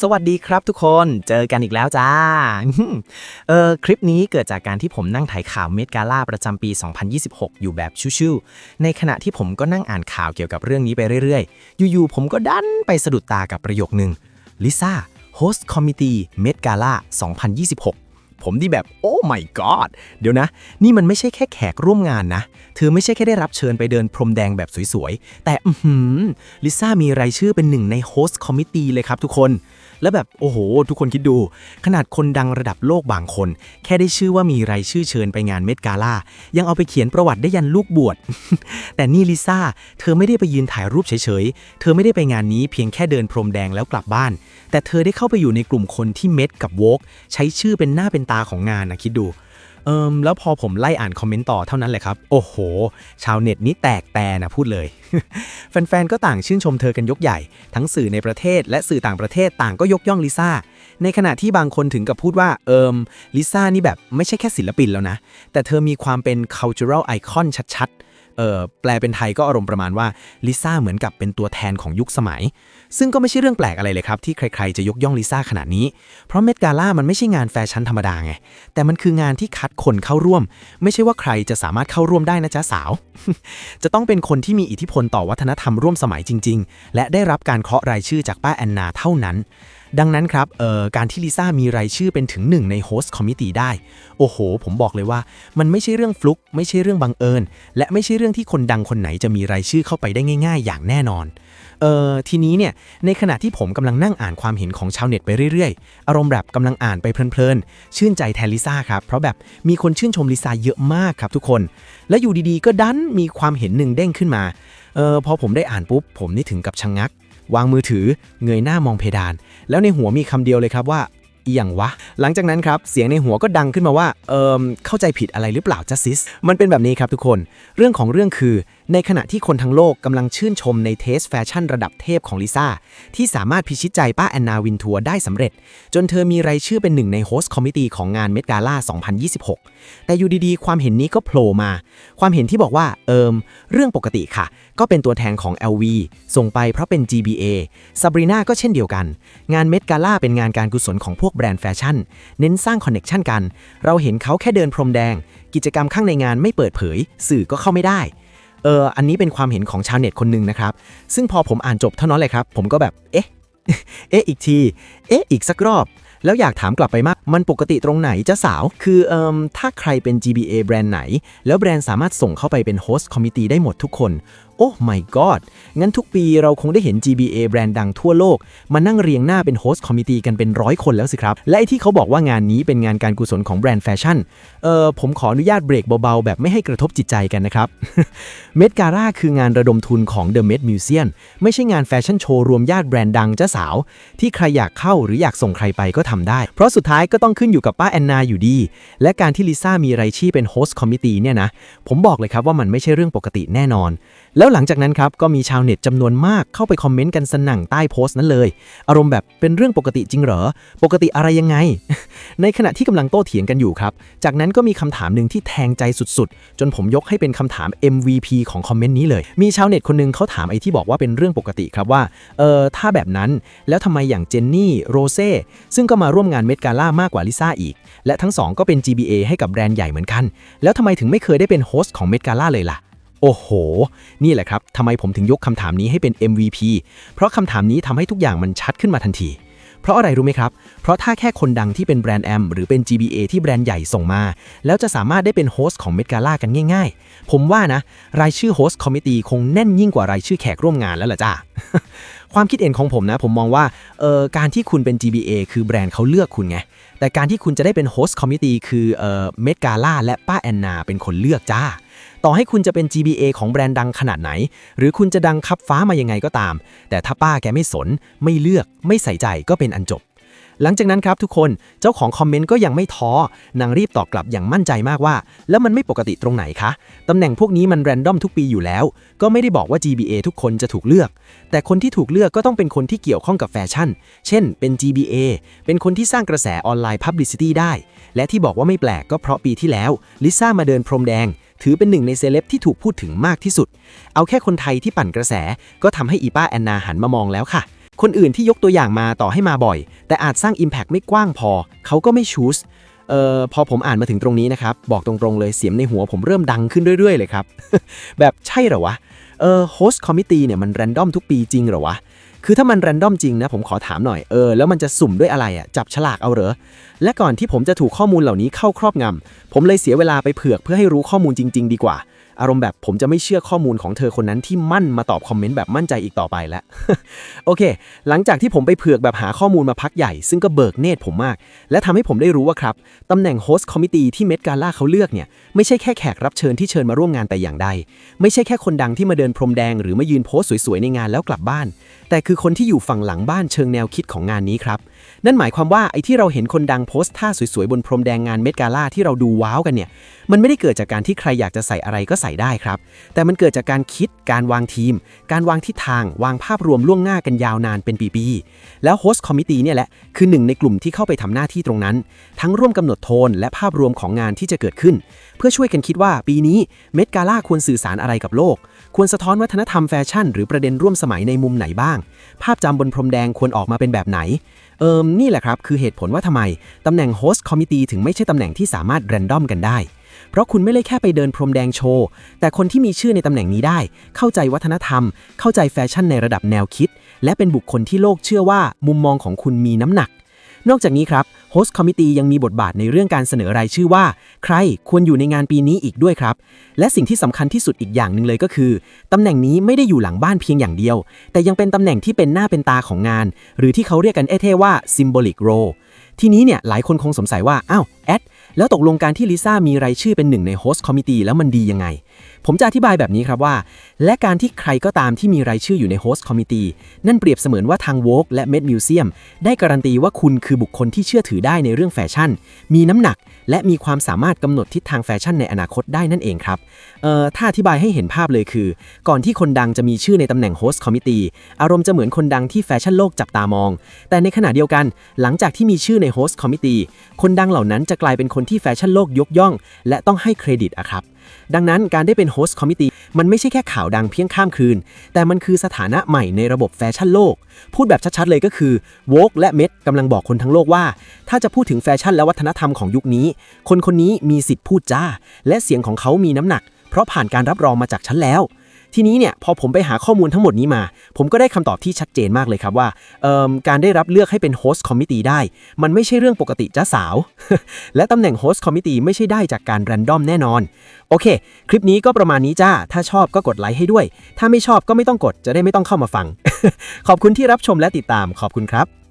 สวัสดีครับทุกคน เจอกันอีกแล้วจ้า เออคลิปนี้เกิดจากการที่ผมนั่งถ่ายข่าวเมดกาล่าประจำปี 2026 อยู่แบบชิวๆในขณะที่ผมก็นั่งอ่านข่าวเกี่ยวกับเรื่องนี้ไปเรื่อยๆ อยู่ๆ ผมก็ดันไปสะดุดตากับประโยคหนึ่งลิซ่า Host Committee Met Gala 2026ผมที่แบบโอ้ my god เดี๋ยวนะ นี่มันไม่ใช่แค่แขกร่วมงานนะ เธอไม่ใช่แค่ได้รับเชิญไปเดินพรมแดงแบบสวยๆ แต่อือหือลิซ่ามีรายชื่อเป็นหนึ่งใน Host Committee เลยครับทุกคน แล้วแบบโอ้โห ทุกคนคิดดู ขนาดคนดังระดับโลกบางคน แค่ได้ชื่อว่ามีรายชื่อเชิญไปงานเมดกาล่า ยังเอาไปเขียนประวัติได้ยันลูกบวช แต่นี่ลิซ่า เธอไม่ได้ไปยืนถ่ายรูปเฉยๆ เธอไม่ได้ไปงานนี้เพียงแค่เดินพรมแดงแล้วกลับบ้าน แต่เธอได้เข้าไปอยู่ในกลุ่มคนที่เมดกับโวกใช้ชื่อเป็นหน้าเป็นตาของงานนะคิดดู เอิมแล้วพอผมไล่อ่านคอมเมนต์ต่อเท่านั้นแหละครับ โอ้โห ชาวเน็ตนี่แตกแต่นะพูดเลย แฟนๆ ก็ต่างชื่นชมเธอกันยกใหญ่ ทั้งสื่อในประเทศและสื่อต่างประเทศต่างก็ยกย่องลิซ่า ในขณะที่บางคนถึงกับพูดว่า เอิมลิซ่านี่แบบไม่ใช่แค่ศิลปินแล้วนะ แต่เธอมีความเป็น cultural icon ชัดๆ แปลเป็นไทยก็อารมณ์ประมาณว่าลิซ่าเหมือนกับเป็นตัวแทนของยุคสมัย ซึ่งก็ไม่ใช่เรื่องแปลกอะไรเลยครับ ที่ใครๆจะยกย่องลิซ่าขนาดนี้ เพราะเมดกาล่ามันไม่ใช่งานแฟชั่นธรรมดาไง แต่มันคืองานที่คัดคนเข้าร่วม ไม่ใช่ว่าใครจะสามารถเข้าร่วมได้นะจ๊ะสาว จะต้องเป็นคนที่มีอิทธิพลต่อวัฒนธรรมร่วมสมัยจริง ๆ และได้รับการเคาะรายชื่อจากป้าแอนนาเท่านั้น ดังนั้นครับเอ่อการที่ลิซ่ามีรายชื่อเป็นถึงหนึ่งในโฮสต์คอมมิตี้ได้ โอ้โห ผมบอกเลยว่า มันไม่ใช่เรื่องฟลุก ไม่ใช่เรื่องบังเอิญ และไม่ใช่เรื่องที่คนดังคนไหนจะมีรายชื่อเข้าไปได้ง่าย ๆ อย่างแน่นอนเอ่อทีนี้เนี่ยในขณะที่ผมกำลังนั่งอ่านความเห็นของชาวเน็ตไปเรื่อยๆ อารมณ์แบบกำลังอ่านไปเพลินๆ ชื่นใจแทนลิซ่าครับ เพราะแบบมีคนชื่นชมลิซ่าเยอะมากครับทุกคน และอยู่ดีๆ ก็ดันมีความเห็นหนึ่งเด้งขึ้นมาเออพอผมได้อ่านปุ๊บ ผมนี่ถึงกับชะงงัก วางมือถือ เงยหน้ามองเพดาน แล้วในหัวมีคำเดียวเลยครับว่า อหย่างวะ หลังจากนั้นครับ เสียงในหัวก็ดังขึ้นมาว่า เอิมเข้าใจผิดอะไรหรือเปล่าจัสซิส มันเป็นแบบนี้ครับทุกคน เรื่องของเรื่องคือ ในขณะที่คนทั้งโลกกำลังชื่นชมในเทสแฟชั่นระดับเทพของลิซ่า ที่สามารถพิชิตใจป้าแอนนาวินทัวร์ได้สำเร็จ จนเธอมีรายชื่อเป็นหนึ่งในโฮสต์คอมมิตี้ของงานเมดกาล่า 2026 แต่อยู่ดีๆ ความเห็นนี้ก็โผล่มา ความเห็นที่บอกว่า เอิมเรื่องปกติค่ะ ก็เป็นตัวแทนของ LV ส่งไปเพราะเป็น GBA ซาบรีนาก็เช่นเดียวกัน งานเมดกาล่าเป็นงานการกุศลของพวกแบรนด์แฟชั่น เน้นสร้างคอนเน็ชันกัน เราเห็นเขาแค่เดินพรมแดง กิจกรรมข้างในงานไม่เปิดเผย สื่อก็เข้าไม่ได้ เออ อันนี้เป็นความเห็นของชาวเน็ตคนหนึ่งนะครับ ซึ่งพอผมอ่านจบเท่านั้นเลยครับ ผมก็แบบ เอ๊ะ เอ๊ะ อีกที เอ๊ะ อีกสักรอบ แล้วอยากถามกลับไปมาก มันปกติตรงไหนจะสาว คือเอ่มถ้าใครเป็น GBA แบรนด์ไหน แล้วแบรนด์สามารถส่งเข้าไปเป็นโฮสต์คอมมิตี้ได้หมดทุกคนโอ้ my god งั้นทุกปีเราคงได้เห็น GBA แบรนด์ดังทั่วโลก มานั่งเรียงหน้าเป็นโฮสต์คอมมิตี้กันเป็นร้อยคนแล้วสิครับ และไอที่เขาบอกว่างานนี้เป็นงานการกุศลของแบรนด์แฟชั่น เออผมขออนุญาตเบรกเบาๆ แบบไม่ให้กระทบจิตใจกันนะครับ เมดการ่าคืองานระดมทุนของ The Met Museum ไม่ใช่งานแฟชั่นโชว์รวมญาติแบรนด์ดังเจ้าสาว ที่ใครอยากเข้าหรืออยากส่งใครไปก็ทำได้ เพราะสุดท้ายก็ต้องขึ้นอยู่กับป้าแอนนาอยู่ดี และการที่ลิซ่ามีรายชื่อเป็นโฮสต์คอมมิตี้เนี่ยนะผมบอกเลยครับว่ามันไม่ใช่เรื่องปกติแน่นอน แล้แล้วหลังจากนั้นครับก็มีชาวเน็ตจำนวนมากเข้าไปคอมเมนต์กันสนั่งใต้โพสต์นั้นเลย อารมณ์แบบเป็นเรื่องปกติจริงเหรอ ปกติอะไรยังไง ในขณะที่กำลังโต้เถียงกันอยู่ครับ จากนั้นก็มีคำถามหนึ่งที่แทงใจสุดๆ จนผมยกให้เป็นคำถาม MVP ของคอมเมนต์นี้เลย มีชาวเน็ตคนหนึงเขาถามไอ้ที่บอกว่าเป็นเรื่องปกติครับว่า เออถ้าแบบนั้นแล้วทำไมอย่างเจนนี่โรเซ่ซึ่งก็มาร่วมงานเมดกาล่ามากกว่าลิซ่าอีก และทั้งสองก็เป็น GBA ให้กับแบรนด์ใหญ่เหมือนกัน แล้วทำไมถึงไม่เคยได้เป็นโฮสต์ของเมดกาล่าเลยล่ะ อ้โห นี่แหละครับทำไมผมถึงยกคำถามนี้ให้เป็น MVP เพราะคำถามนี้ทำให้ทุกอย่างมันชัดขึ้นมาทันที เพราะอะไรรู้ไหมครับ เพราะถ้าแค่คนดังที่เป็นแบรนด์แอมหรือเป็น GBA ที่แบรนด์ใหญ่ส่งมา แล้วจะสามารถได้เป็นโฮสต์ของเมดกาล่ากันง่ายๆ ผมว่านะ รายชื่อโฮสต์คอมมิตี้คงแน่นยิ่งกว่ารายชื่อแขกร่วมงานแล้วล่ะจ้าความคิดเห็นของผมนะ ผมมองว่าเออการที่คุณเป็น GBA คือแบรนด์เขาเลือกคุณไง แต่การที่คุณจะได้เป็นโฮสต์คอมมิตี้คือเออเมดกาล่าและป้าแอนนาเป็นคนเลือกจ้า ต่อให้คุณจะเป็น GBA ของแบรนด์ดังขนาดไหน หรือคุณจะดังคับฟ้ามายังไงก็ตาม แต่ถ้าป้าแกไม่สน ไม่เลือก ไม่ใส่ใจก็เป็นอันจบ หลังจากนั้นครับทุกคนเจ้าของคอมเมนต์ก็ยังไม่ท้อนางรีบตอบกลับอย่างมั่นใจมากว่า แล้วมันไม่ปกติตรงไหนคะตำแหน่งพวกนี้มันแรนดอมทุกปีอยู่แล้ว ก็ไม่ได้บอกว่า GBA ทุกคนจะถูกเลือก แต่คนที่ถูกเลือกก็ต้องเป็นคนที่เกี่ยวข้องกับแฟชั่น เช่น เป็น GBA เป็นคนที่สร้างกระแสออนไลน์ Publicity ได้ และที่บอกว่าไม่แปลกก็เพราะปีที่แล้วลิซ่ามาเดินพรมแดงถือเป็นหนึ่งในเซเลบที่ถูกพูดถึงมากที่สุด เอาแค่คนไทยที่ปั่นกระแส ก็ทำให้อีป้าแอนนาหันมามองแล้วค่ะ คนอื่นที่ยกตัวอย่างมาต่อให้มาบ่อย แต่อาจสร้าง Impact ไม่กว้างพอ เขาก็ไม่ชูสเอ่อพอผมอ่านมาถึงตรงนี้นะครับ บอกตรงๆเลยเสียงในหัวผมเริ่มดังขึ้นเรื่อยๆ เลยครับ แบบใช่เหรอวะเออโฮสต์คอมมิตี้เนี่ยมันแรนดอมทุกปีจริงเหรอวะคือถ้ามันแรนดอมจริงนะผมขอถามหน่อยเออแล้วมันจะสุ่มด้วยอะไรอะ่ะจับฉลากเอาเหรอและก่อนที่ผมจะถูกข้อมูลเหล่านี้เข้าครอบงำผมเลยเสียเวลาไปเผือกเพื่อให้รู้ข้อมูลจริง ๆ ดีกว่า อารมณ์แบบผมจะไม่เชื่อข้อมูลของเธอคนนั้นที่มั่นมาตอบคอมเมนต์แบบมั่นใจอีกต่อไปแล้ว โอเค หลังจากที่ผมไปเผือกแบบหาข้อมูลมาพักใหญ่ ซึ่งก็เบิกเนตรผมมาก และทำให้ผมได้รู้ว่าครับตำแหน่งโฮสต์คอมมิตี้ที่เมดกาล่าเขาเลือกเนี่ยไม่ใช่แค่แขกรับเชิญที่เชิญมาร่วมงานแต่อย่างใด ไม่ใช่แค่คนดังที่มาเดินพรมแดงหรือมายืนโพสสวยๆในงานแล้วกลับบ้าน แต่คือคนที่อยู่ฝั่งหลังบ้านเชิงแนวคิดของงานนี้ครับนั่นหมายความว่าไอ้ที่เราเห็นคนดังโพสต์ท่าสวยๆบนพรมแดงงานเมดกาล่าที่เราดูว้าวกันเนี่ยมันไม่ได้เกิดจากการที่ใครอยากจะใส่อะไรก็ใส่ได้ครับ แต่มันเกิดจากการคิดการวางทีม การวางทิศทาง วางภาพรวมล่วงหน้ากันยาวนานเป็นปีๆแล้วโฮสต์คอมมิตี้เนี่ยแหละคือหนึ่งในกลุ่มที่เข้าไปทำหน้าที่ตรงนั้น ทั้งร่วมกำหนดโทน และภาพรวมของงานที่จะเกิดขึ้น เพื่อช่วยกันคิดว่าปีนี้เมดกาล่าควรสื่อสารอะไรกับโลก ควรสะท้อนวัฒนธรรมแฟชั่น หรือประเด็นร่วมสมัยในมุมไหนบ้าง ภาพจำบนพรมแดงควรออกมาเป็นแบบไหนเอิมนี่แหละครับ คือเหตุผลว่าทำไม ตำแหน่งโฮสต์คอมมิตี้ถึงไม่ใช่ตำแหน่งที่สามารถแรนดอมกันได้ เพราะคุณไม่ได้แค่ไปเดินพรมแดงโชว์ แต่คนที่มีชื่อในตำแหน่งนี้ได้ เข้าใจวัฒนธรรม เข้าใจแฟชั่นในระดับแนวคิด และเป็นบุคคลที่โลกเชื่อว่ามุมมองของคุณมีน้ำหนัก นอกจากนี้ครับโฮสต์คอมมิตี้ยังมีบทบาทในเรื่องการเสนอรายชื่อว่า ใครควรอยู่ในงานปีนี้อีกด้วยครับ และสิ่งที่สำคัญที่สุดอีกอย่างหนึ่งเลยก็คือตำแหน่งนี้ไม่ได้อยู่หลังบ้านเพียงอย่างเดียว แต่ยังเป็นตำแหน่งที่เป็นหน้าเป็นตาของงาน หรือที่เขาเรียกกันเอเท่ว่า symbolic role ทีนี้เนี่ยหลายคนคงสงสัยว่า อ้าวแอด แล้วตกลงการที่ลิซ่ามีรายชื่อเป็นหนึ่งในโฮสต์คอมมิตี้แล้วมันดียังไง ผมจะอธิบายแบบนี้ครับว่า และการที่ใครก็ตามที่มีรายชื่ออยู่ในโฮสต์คอมมิตี้นั่นเปรียบเสมือนว่าทางโวกและเมดมิวเซียมได้การันตีว่าคุณคือบุคคลที่เชื่อถือได้ในเรื่องแฟชั่น มีน้ำหนัก และมีความสามารถกำหนดทิศทางแฟชั่นในอนาคตได้นั่นเองครับเอ่อถ้าอธิบายให้เห็นภาพเลยคือ ก่อนที่คนดังจะมีชื่อในตำแหน่งโฮสต์คอมมิตี้อารมณ์จะเหมือนคนดังที่แฟชั่นโลกจับตามอง แต่ในขณะเดียวกัน หลังจากที่มีชื่อในโฮสต์คอมมิตี้คนดังเหล่านั้นจะกลายเป็นคนที่แฟชั่นโลกยกย่อง และต้องให้เครดิตอะครับดังนั้นการได้เป็นโฮสต์คอมมิตี้ มันไม่ใช่แค่ข่าวดังเพียงข้ามคืน แต่มันคือสถานะใหม่ในระบบแฟชั่นโลก พูดแบบชัดๆเลยก็คือโวกและเม็ดกำลังบอกคนทั้งโลกว่า ถ้าจะพูดถึงแฟชั่นและวัฒนธรรมของยุคนี้ คนคนนี้มีสิทธิ์พูดจ้า และเสียงของเขามีน้ำหนัก เพราะผ่านการรับรองมาจากฉันแล้ว ทีนี้เนี่ยพอผมไปหาข้อมูลทั้งหมดนี้มา ผมก็ได้คำตอบที่ชัดเจนมากเลยครับว่าการได้รับเลือกให้เป็นโฮสต์คอมมิตี้ได้ มันไม่ใช่เรื่องปกติจ้าสาว และตำแหน่งโฮสต์คอมมิตี้ไม่ใช่ได้จากการแรนดอมแน่นอน โอเค คลิปนี้ก็ประมาณนี้จ้า ถ้าชอบก็กดไลค์ให้ด้วย ถ้าไม่ชอบก็ไม่ต้องกดจะได้ไม่ต้องเข้ามาฟัง ขอบคุณที่รับชมและติดตามขอบคุณครับ